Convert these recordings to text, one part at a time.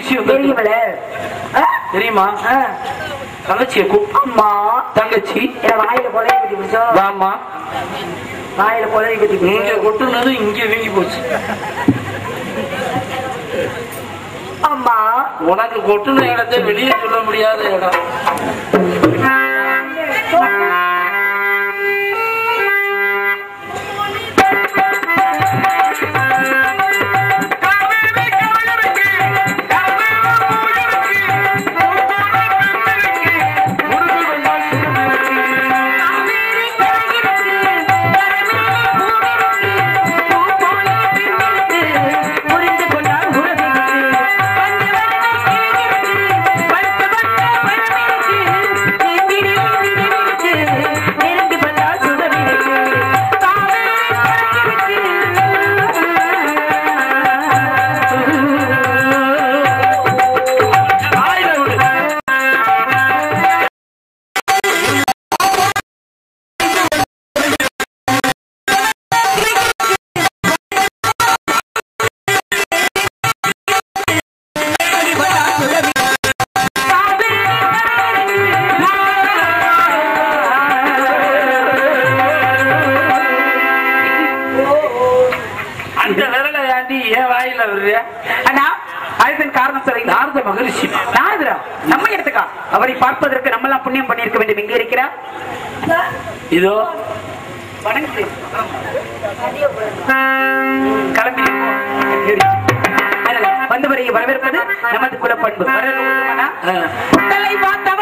விஷயம் தெரியும். தங்கச்சியை அம்மா. தங்கச்சி. என் வாயில கொலை கட்டி பிடிச்சோ? வாமா வாயில கொலை கட்டி இங்க பிடிச்சோ கொட்டுனது இங்க வீங்கி போச்சு. அம்மா. உனக்கு கொட்டுன இடத்தை வெளியே சொல்ல முடியாத இடம். பார்ப்பதற்கு நம்ம எல்லாம் புண்ணியம் பண்ணிருக்க வேண்டும். எங்க இருக்கிறார். இதோ. வணங்குது கிளம்பி வந்தவரை வரவேற்பது நமது குலப்பண்பு. வரவேற்பது ஆ. தலைவா தவ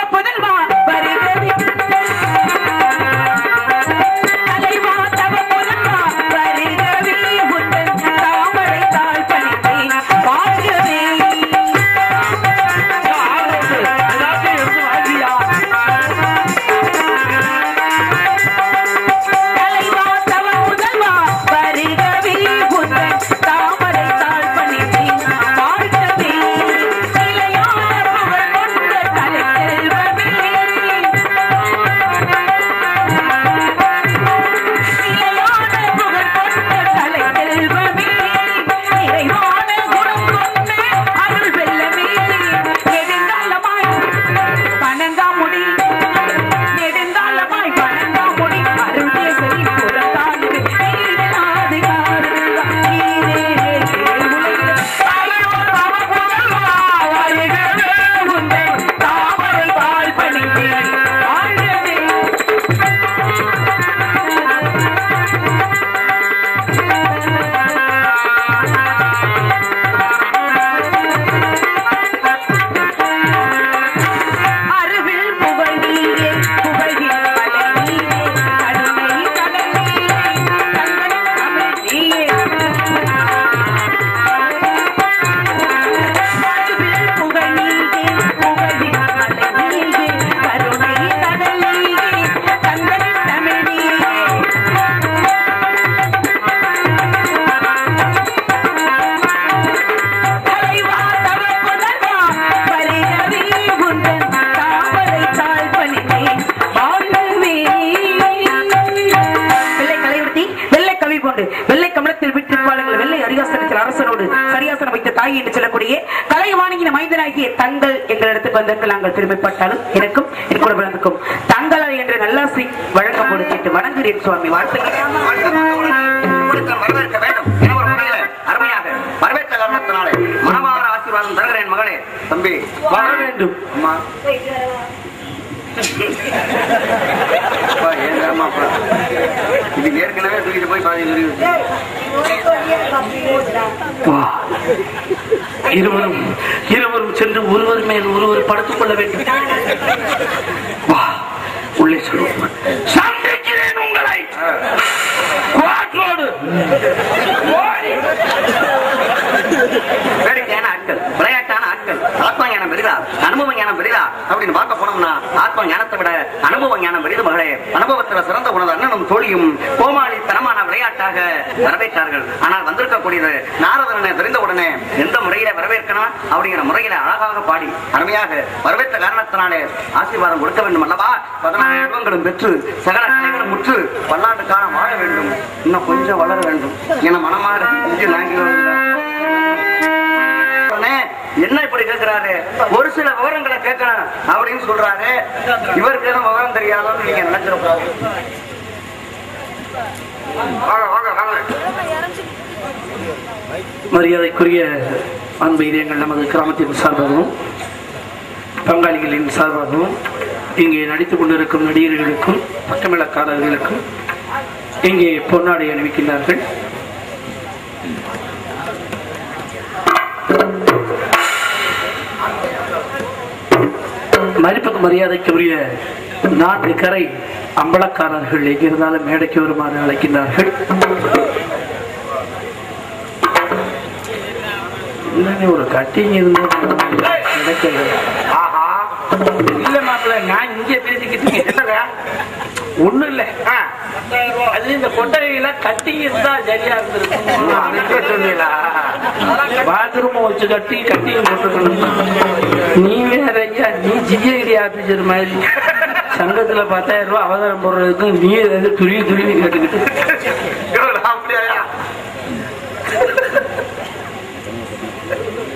அரசனோடு சரியாசனம் வைத்த தாய் என்று சொல்லக்கூடிய கலைவாணியின் மைந்தனாகிய தங்கள் எங்களிடத்துக்கு வந்தவர்கள் நாங்கள் பெருமைப்பட்டாலும் எனக்கும் என் குடும்பத்துக்கும் தங்களால் என்று நல்லாசி வழங்க போடு கேட்டு வணங்குகிறேன் சுவாமி. வாழ்த்துக்கள். வரவேற்க வேண்டும். அருமையாக வரவேற்ற காரணத்தினாலே மனமார ஆசீர்வாதம் தருகிறேன் மகளே. தம்பி வர வேண்டும். இது ஏற்கனவே தூக்கிட்டு போய் பாதி உருவி இருவரும் இருவரும் சென்று ஒருவர் மேல் ஒருவர் படுத்துக் கொள்ள வேண்டும். வா உள்ளே சொல்லுவோம் சந்திக்கிறேன் உங்களை குவாட்டோடு. ஓடி. வேடிக்கையான ஆட்கள் விளையாட்டான ஆட்கள் ஆத்மா ஞானம் பெரிதா அனுபவ ஞானம் பெரிதா அப்படின்னு பார்க்க போனோம்னா ஞானத்தை விட அனுபவ ஞானம் பெரிது மகளே. அனுபவத்தில் சிறந்த உனது அண்ணனும் தோழியும் கோமாளி தனமான விளையாட்டாக வரவேற்றார்கள். ஆனால் வந்திருக்கக்கூடியது நாரதனை தெரிந்த உடனே எந்த முறையில வரவேற்கணும் அப்படிங்கிற முறையில அழகாக பாடி அருமையாக வரவேற்ற காரணத்தினாலே ஆசீர்வாதம் கொடுக்க வேண்டும் அல்லவா? பதினாறு யுகங்களும் பெற்று சகல கலைகளும் முற்று பல்லாண்டு காலம் வாழ வேண்டும். இன்னும் கொஞ்சம் வளர வேண்டும். என மனமாக நாங்கள் என்ன இப்படி கேட்கிறாரு ஒரு சில விவரங்களை கேட்கணும் அப்படின்னு சொல்றாரு. இவருக்கு எதுவும் விவரம் தெரியாதோன்னு நீங்க நினைச்சிருக்காரு மரியாதைக்குரிய அன்பு இதயங்கள் நமது கிராமத்தின் சார்பாகவும் பங்காளிகளின் சார்பாகவும் இங்கே நடித்துக் கொண்டிருக்கும் நடிகர்களுக்கும் பட்டமிழக்காரர்களுக்கும் இங்கே பொன்னாடை அணிவிக்கின்றார்கள். மதிப்புக்கு மரியாதைக்குரிய நான்கு கரை அம்பலக்காரர்கள் எங்கிருந்தாலும் மேடைக்கு வருமாறு அழைக்கின்றார்கள். ஒரு கட்டிங் இருந்தா நடக்கல ஆஹா. இல்ல மாப்பிள்ள நான் இங்கே பேசிக்கிட்டு என்னங்க ஒண்ணும் இல்ல. அது இந்த கொட்டகையில கட்டிங் இருந்தா சரியா சொன்னீங்களா? இருந்திருக்கும் பாத்ரூம் வச்சு கட்டி கட்டிங் போட்டுக்கணும். நீ வேற ஐயா நீ ஜிஐடி ஆபீசர் மாதிரி. சங்கத்துல பத்தாயிரம் ரூபாய் அவதாரம் போடுறதுக்கு நீ ஏதாவது துருவி துருவி கேட்டுக்கிட்டு?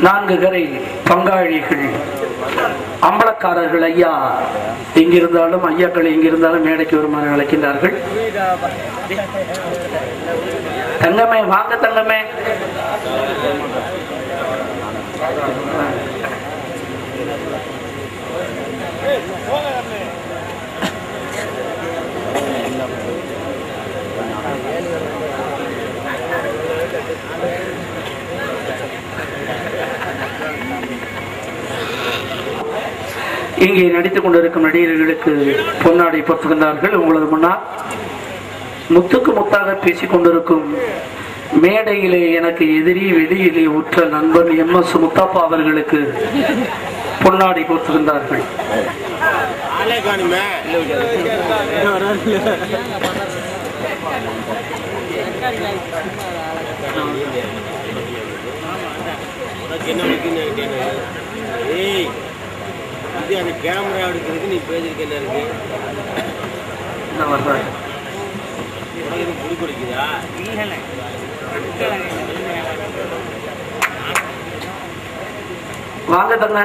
நான்கு கரை பங்காளிகள். அம்பலக்காரர்கள் ஐயா. எங்கிருந்தாலும் ஐயாக்கள் எங்கிருந்தாலும் மேடைக்கு வருமாறு அழைக்கின்றார்கள். தங்கமே வாங்க தங்கமே. இங்கே நடித்துக் கொண்டிருக்கும் நடிகர்களுக்கு பொன்னாடை பொறுத்துகின்றார்கள் உங்களது முன்னால் முத்துக்கு முத்தாக பேசிக் கொண்டிருக்கும் மேடையிலே எனக்கு எதிரி வெளியிலே உற்ற நண்பன் எம் எஸ் முத்தாப்பா அவர்களுக்கு பொன்னாடை போர்த்துகின்றார்கள் என்ன இது அந்த கேமரா எடுக்கிறதுக்கு நீ பேசிருக்க என்ன இருக்கு. உனக்கு இது புடி குடிக்குதா? வாங்க தங்க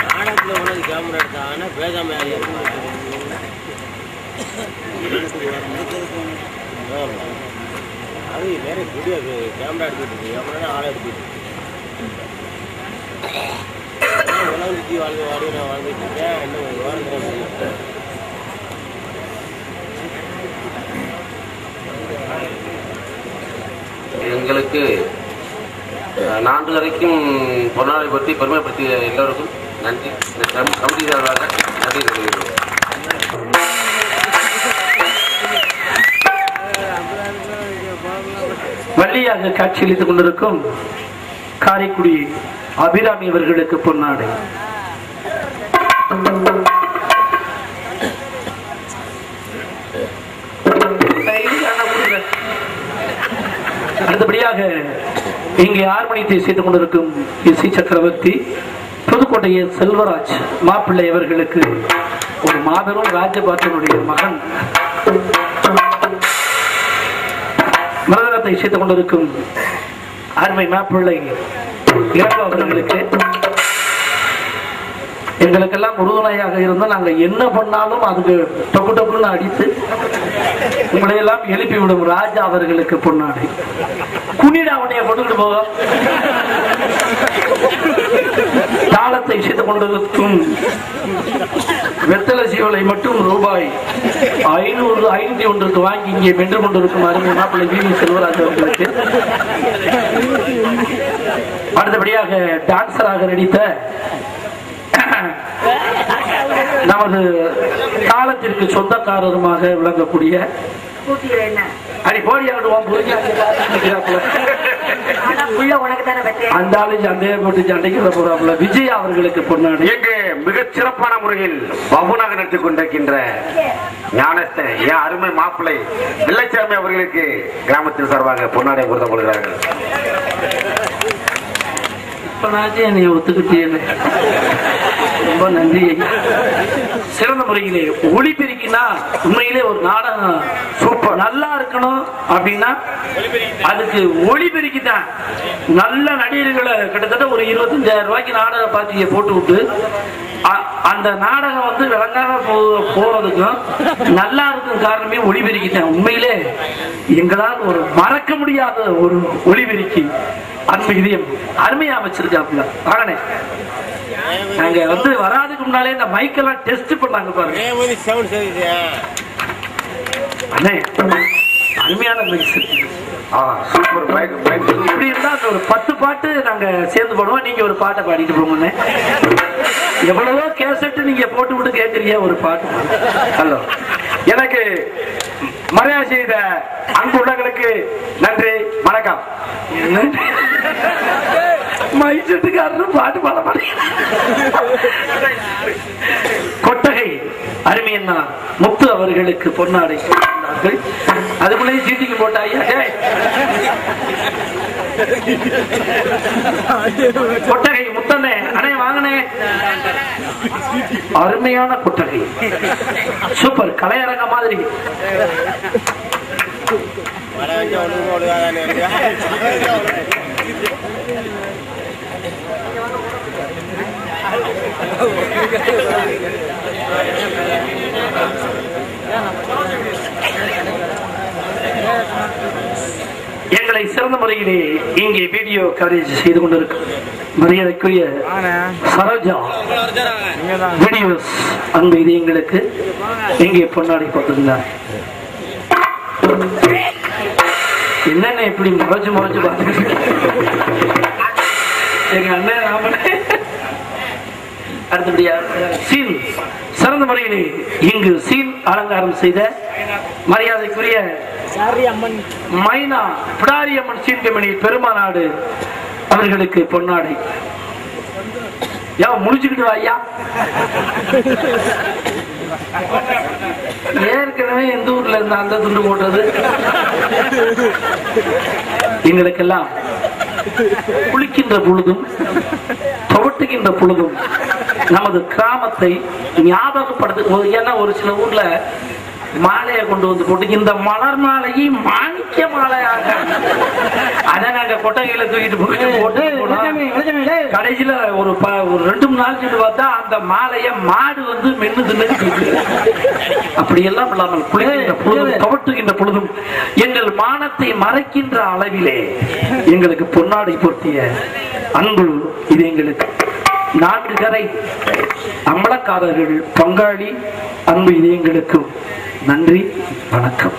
நாடகத்தில் உனக்கு கேமரா எடுத்தா ஆனால் பேசாம அது நிறைய புடி அது கேமரா எடுத்துட்டு இருக்கு. கேமரா ஆளை எடுத்துட்டு உலகம் சுற்றி வாழ்ந்து வாடி நான் வாழ்ந்துட்டு இருக்கேன். இன்னும் ஒரு வாரம் எங்களுக்கு நான்கு வரைக்கும் பொருளாதார பற்றி பெருமைப்படுத்திய எல்லோருக்கும் நன்றி. கமிட்டி சார்பாக நன்றி தெரிவிக்கிறோம் வள்ளியாக காட்சியளித்துக் கொண்டிருக்கும் காரைக்குடி அபிராமி அவர்களுக்கு பொன்னாடை. அடுத்தபடியாக இங்கே ஆர்மணியத்தை செய்து கொண்டிருக்கும் இசை சக்கரவர்த்தி புதுக்கோட்டையை செல்வராஜ் மாப்பிள்ளை அவர்களுக்கு ஒரு மாபெரும் ராஜபாட்டனுடைய மகன். மரதனத்தை செய்து கொண்டிருக்கும் அருமை மாப்பிள்ளை இறப்பு அவர்களுக்கு எங்களுக்கெல்லாம் உறுதுணையாக இருந்தால் நாங்க என்ன பண்ணாலும் அதுக்கு டொக்கு டொக்குன்னு அடித்து உங்களை எல்லாம் எழுப்பி விடும் ராஜா அவர்களுக்கு பொன்னாடை. குனிடா அவனைய கொண்டுகிட்டு போக. தாளத்தை செய்து கொண்டிருக்கும் வெத்தலை சீவலை மட்டும் ரூபாய் ஐநூறு ஐநூத்தி ஒன்றுக்கு வாங்கி இங்கே வென்று கொண்டிருக்கும் அருமை மாப்பிள்ளை வி செல்வராஜ் அவர்களுக்கு. அடுத்தபடியாக டான்சராக நடித்த நமது காலத்திற்கு சொந்தக்காரருமாக விளங்கக்கூடிய அந்த ஆளு சண்டையை போட்டு சண்டைக்கு போறாப்புல. விஜய் அவர்களுக்கு பொன்னாடி. இங்கு மிகச் சிறப்பான முறையில் பவுனாக நடித்துக் கொண்டிருக்கின்ற ஞானத்தை என் அருமை மாப்பிள்ளை வெள்ளச்சாமி அவர்களுக்கு கிராமத்தின் சார்பாக பொன்னாடை கொடுத்த கொள்கிறார்கள் இப்பனாச்சும் என்னை ஒத்துக்கிட்டே ரொம்ப நன்றி. ஐயா சிறந்த முறையிலே ஒளிபெருக்கினா உண்மையிலே ஒரு நாடகம் சூப்பர் நல்லா இருக்கணும் அப்படின்னா அதுக்கு ஒளிபெருக்கி தான் நல்ல நடிகர்களை கிட்டத்தட்ட ஒரு இருபத்தஞ்சாயிரம் ரூபாய்க்கு நாடக பாத்தியை போட்டு விட்டு அ- அந்த நாடகம் வந்து விளங்காம போறதுக்கும் நல்லா இருக்கும் காரணமே ஒளிபெருக்கி உண்மையிலே எங்களால் ஒரு மறக்க முடியாத ஒரு ஒளிபெருக்கி இதயம். அருமையா வச்சிருக்காப்புல வாங்கனே நாங்க வந்து வராதுக்கு முன்னாலே இந்த மைக்கெல்லாம் டெஸ்ட் பண்ணாங்க பாருங்க. அண்ணே அருமையான மிக்ஸ் இப்படி இருந்தா அந்த ஒரு பத்து பாட்டு நாங்க சேர்ந்து பாடுவோம். நீங்க ஒரு பாட்டை பாடிட்டு போங்கண்ணே. எவ்வளவோ கேசட் நீங்க போட்டு விட்டு கேட்கறீங்க ஒரு பாட்டு. ஹலோ. எனக்கு மரியாதை செய்த அன்பு உள்ளங்களுக்கு நன்றி வணக்கம். மைசெட்டுக்காரரும் பாட்டு பாட மாட்டேங்க கொட்டகை அருமையண்ணா முத்து அவர்களுக்கு பொன்னாடை கொடுத்தார்கள். அதுக்குள்ளேயே சீட்டிக்கு போட்டாயா கொட்டகை முத்தனே அண்ணே வாங்கனே அருமையான கொட்டகை. சூப்பர் கலையரங்க மாதிரி. வர வைக்க ஒண்ணுமே ஒழுங்காதானே இருக்கு எங்களை சிறந்த முறையிலே இங்கே வீடியோ கவரேஜ் செய்து கொண்டிருக்கும் மரியாதைக்குரிய சரோஜா. வீடியோஸ் அன்பு இது எங்களுக்கு இங்கே பொன்னாடி போட்டிருந்தார். என்னென்ன இப்படி முறைச்சு முறைச்சு பார்த்துக்கிட்டு எங்க அண்ணன் ராமனே. அடுத்தபடியா சீன். சிறந்த முறையிலே இங்கு சீன் அலங்காரம் செய்த மரியாதைக்குரிய மைனா பிடாரி அம்மன் சீன் கம்பெனி பெருமாநாடு அவர்களுக்கு பொன்னாடை. யா முடிச்சுக்கிட்டு ஐயா. ஏற்கனவே எந்த ஊர்ல இருந்து அந்த துண்டு போட்டது? எங்களுக்கெல்லாம் குளிக்கின்ற பொழுதும் துவட்டுகின்ற பொழுதும் நமது கிராமத்தை ஞாபகப்படுத்து ஏன்னா ஒரு சில ஊர்ல மாலையை கொண்டு வந்து போட்டு இந்த மலர் மாலையை மாணிக்க மாலையாக அதை நாங்க கொட்டகையில தூக்கிட்டு போட்டு. கடைசியில ஒரு ஒரு ரெண்டு மூணு நாள் சென்று பார்த்தா அந்த மாலைய மாடு வந்து மென்னு தின்னு அப்படி எல்லாம் இல்லாமல் குளிக்கின்ற பொழுதும் துவட்டுகின்ற பொழுதும் எங்கள் மானத்தை மறைக்கின்ற அளவிலே எங்களுக்கு பொன்னாடை பொருத்திய அன்பு இது எங்களுக்கு. நான்கு கரை அம்பலக்காரர்கள் பங்காளி அன்பு இது எங்களுக்கு நன்றி வணக்கம்.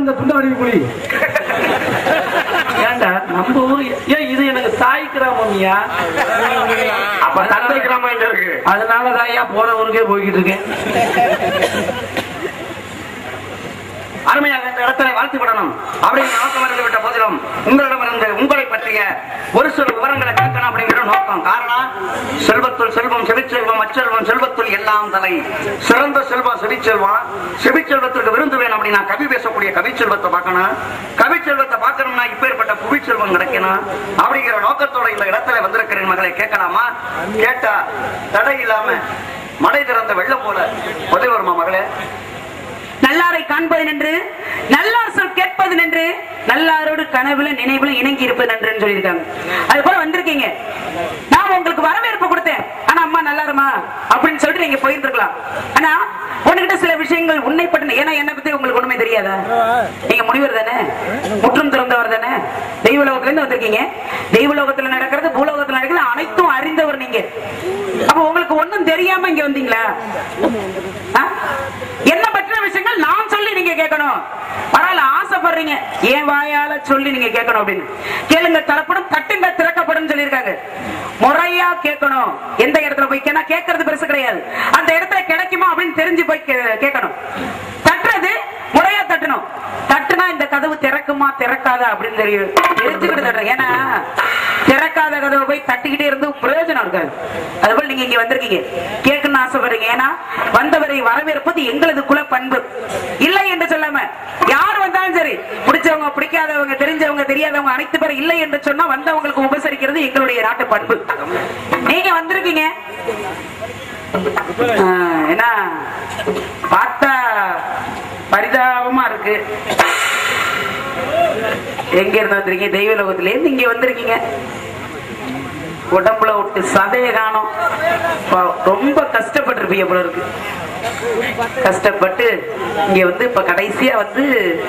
இந்த துண்டை வடிவு குளி. ஏண்டா நம்ம ஊர் ஏன் இது எனக்கு தாய் கிராமம்யா? அப்ப தந்தை கிராமம் இருக்கு? அதனாலதான் ஐயா போற ஊருக்கே போய்கிட்டு இருக்கேன். அருமையாக இந்த இடத்திலே வாழ்த்து விடணும். அப்படின்னு நோக்கம் இருந்துவிட்ட போதிலும் உங்களிடமிருந்து உங்களை பற்றிய ஒரு சில விவரங்களை கேட்கணும் அப்படிங்கிற நோக்கம். காரணம் செல்வத்துள் செல்வம் செவிச்செல்வம் அச்செல்வம் செல்வத்துள் எல்லாம் தலை. சிறந்த செல்வம் செவிச்செல்வம். செவிச்செல்வத்திற்கு விருந்து வேணும் அப்படின்னா கவி பேசக்கூடிய கவிச்செல்வத்தை பார்க்கணும். கவிச்செல்வத்தை பார்க்கணும்னா இப்பேற்பட்ட புவிச்செல்வம் கிடைக்கணும். அப்படிங்கிற நோக்கத்தோட இந்த இடத்துல வந்திருக்கிறேன் மகளை கேட்கலாமா? கேட்டா தடை இல்லாம மடை திறந்த வெள்ளம் போல பதில் வருமா மகளே? நல்லாரை காண்பது நன்று நல்லார் சொல் கேட்பது நன்று நல்லாரோடு கனவுல நினைவுல இணங்கி இருப்பது நன்று சொல்லியிருக்காங்க. அது போல வந்திருக்கீங்க. நான் உங்களுக்கு வரவேற்பு கொடுத்தேன். ஆனா அம்மா நல்லாருமா? அப்படின்னு சொல்லிட்டு நீங்க போயிருந்திருக்கலாம். ஆனா உன்கிட்ட சில விஷயங்கள் உன்னை பற்றின ஏன்னா என்ன பத்தி உங்களுக்கு ஒண்ணுமே தெரியாதா? நீங்க முனிவர் தானே? முற்றும் திறந்தவர் தானே? தெய்வலோகத்துல இருந்து வந்திருக்கீங்க. தெய்வலோகத்துல நடக்கிறது பூலோகத்துல நடக்கிறது அனைத்தும் அறிந்தவர் நீங்க. அப்ப உங்களுக்கு ஒண்ணும் தெரியாம இங்க வந்தீங்களா? என்ன பற்றின விஷயங்கள் நான் சொல்லி நீங்க கேட்கணும். பரவாயில்ல ஆசைப்படுறீங்க. ஏன் வாயால சொல்லி நீங்க கேட்கணும் அப்படின்னு. கேளுங்க தரப்படும் தட்டுங்க திறக்கப்படும் சொல்லியிருக்காங்க. முறையா கேட்கணும். எந்த இடத்துல போய் கேனா கேட்கறது பெருசு கிடையாது. அந்த இடத்துல கிடைக்குமா அப்படின்னு தெரிஞ்சு போய் கேட்கணும். தட்டுறது முறையா தட்டணும். தட்டுனா இந்த கதவு திறக்குமா திறக்காதா அப்படின்னு தெரியும். தெரிஞ்சுக்கிட்டு தட்டுறேன் ஏன்னா கதவை போய் தட்டிக்கிட்டே இருந்து பிரயோஜனம் இருக்காது அதுபோல் நீங்க இங்க வந்திருக்கீங்க. கேட்கணும்னு ஆசைப்படுறீங்க. ஏன்னா வந்தவரை வரவேற்பது எங்களது குல பண்பு இல்லை என்று சொல்லாம யார் வந்தாலும் சரி பிடிச்சவங்க பிடிக்காதவங்க தெரிஞ்சவங்க தெரியாதவங்க அனைத்து பேர் இல்லை என்று சொன்னா வந்தவங்களுக்கு உபசரிக்கிறது எங்களுடைய நாட்டு பண்பு. நீங்க வந்திருக்கீங்க. ஏன்னா பார்த்தா பரிதாபமா இருக்கு. எங்க இருந்து வந்திருக்கீங்க? தெய்வ லோகத்திலேருந்து இங்க வந்திருக்கீங்க. உடம்புல விட்டு சதைய காணும். பா- ரொம்ப கஷ்டப்பட்டிருப்பீங்க போல இருக்கு. கஷ்டப்பட்டு இங்க வந்து இப்ப கடைசியா வந்து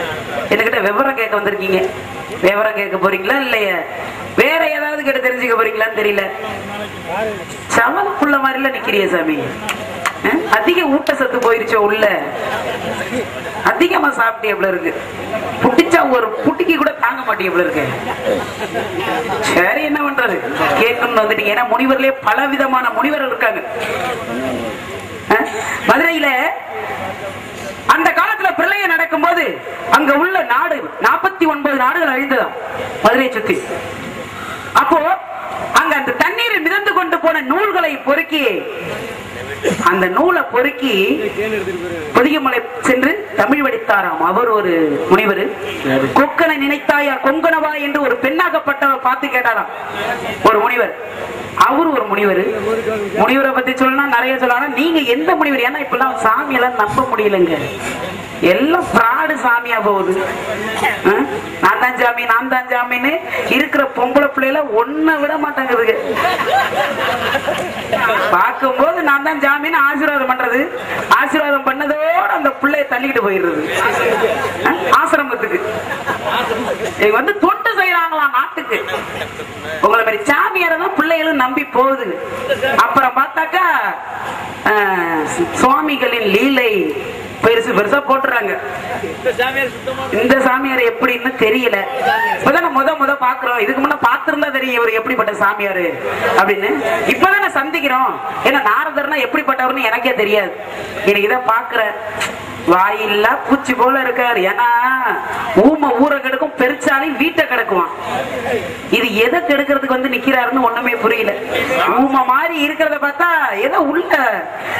என்கிட்ட விவரம் கேட்க வந்திருக்கீங்க. விவரம் கேட்க போறீங்களா இல்லையா? வேற ஏதாவது கேட்டு தெரிஞ்சுக்க போறீங்களான்னு தெரியல. சவலப்புள்ள மாதிரில நிக்கிறிய சாமி. அதிக ஊட்டச்சத்து போயிருச்சோ உள்ள? அதிகமா சாப்பிட்டு எவ்வளவு இருக்கு? புட்டிச்சா ஒரு புட்டிக்கு கூட தாங்க மாட்டேன் எவ்வளவு இருக்கு? சரி என்ன பண்றது? கேட்கணும்னு வந்துட்டீங்க. ஏன்னா முனிவர்லயே பல விதமான முனிவர்கள் இருக்காங்க. அஹ்? மதுரையில அந்த காலத்துல பிரளயம் நடக்கும்போது அங்க உள்ள நாடு நாற்பத்தி ஒன்பது நாடுகள் அழிந்ததா மதுரையை சுத்தி. அப்போ அங்க அந்த தண்ணீரில் மிதந்து கொண்டு போன நூல்களை பொறுக்கி அந்த நூலை பொறுக்கி பொதிகமலை சென்று தமிழ் வடித்தாராம். அவர் ஒரு முனிவர். கொக்கனை நினைத்தாயா கொங்கனவா என்று ஒரு பெண்ணாகப்பட்டவர் பார்த்து கேட்டாராம். ஒரு முனிவர். அவரு ஒரு முனிவர். முனிவரை பத்தி சொல்லணும் நிறைய சொல்லலாம் நீங்க எந்த முனிவர்? ஏன்னா இப்பெல்லாம் சாமி எல்லாம் நம்ப முடியலங்க. எல்லாம் ஃப்ராடு சாமியா போகுது. நான் தான் சாமி நான் தான் சாமின்னு இருக்கிற பொம்பளை பிள்ளைல ஒன்ன விட மாட்டாங்குதுங்க பார்க்கும்போது நான் தான் ஜாமீன் ஆசீர்வாதம் பண்றது. ஆசீர்வாதம் பண்ணதோட அந்த பிள்ளைய தள்ளிக்கிட்டு போயிடுறது. ஆசிரமத்துக்கு. இவங்க வந்து தொட்டு செய்யறாங்களாம் நாட்டுக்கு. உங்களை மாதிரி சாமியார தான் பிள்ளைகளும் நம்பி போகுது. அப்புறம் பார்த்தாக்கா சுவாமிகளின் லீலை பெருசு பெருசா போட்டுறாங்க. இந்த சாமியார் எப்படின்னு தெரியல. இப்பதானே முத முத பாக்குறோம். இதுக்கு முன்ன பாத்திருந்தா தெரியும் இவர் எப்படிப்பட்ட சாமியாரு அப்படின்னு. இப்பதானே சந்திக்கிறோம். ஏன்னா நாரதர்னா எப்படிப்பட்டவர்னு எனக்கே தெரியாது. எனக்கு இதை பாக்குறேன் வாயில்லா பூச்சி போல இருக்காரு. ஏன்னா ஊமை ஊரை கெடுக்கும் பெருச்சாலி வீட்டை கிடக்குவான். இது எதை கெடுக்கிறதுக்கு வந்து நிக்கிறாருன்னு ஒண்ணுமே புரியல. ஊமை மாதிரி இருக்கிறத பார்த்தா ஏதோ உள்ள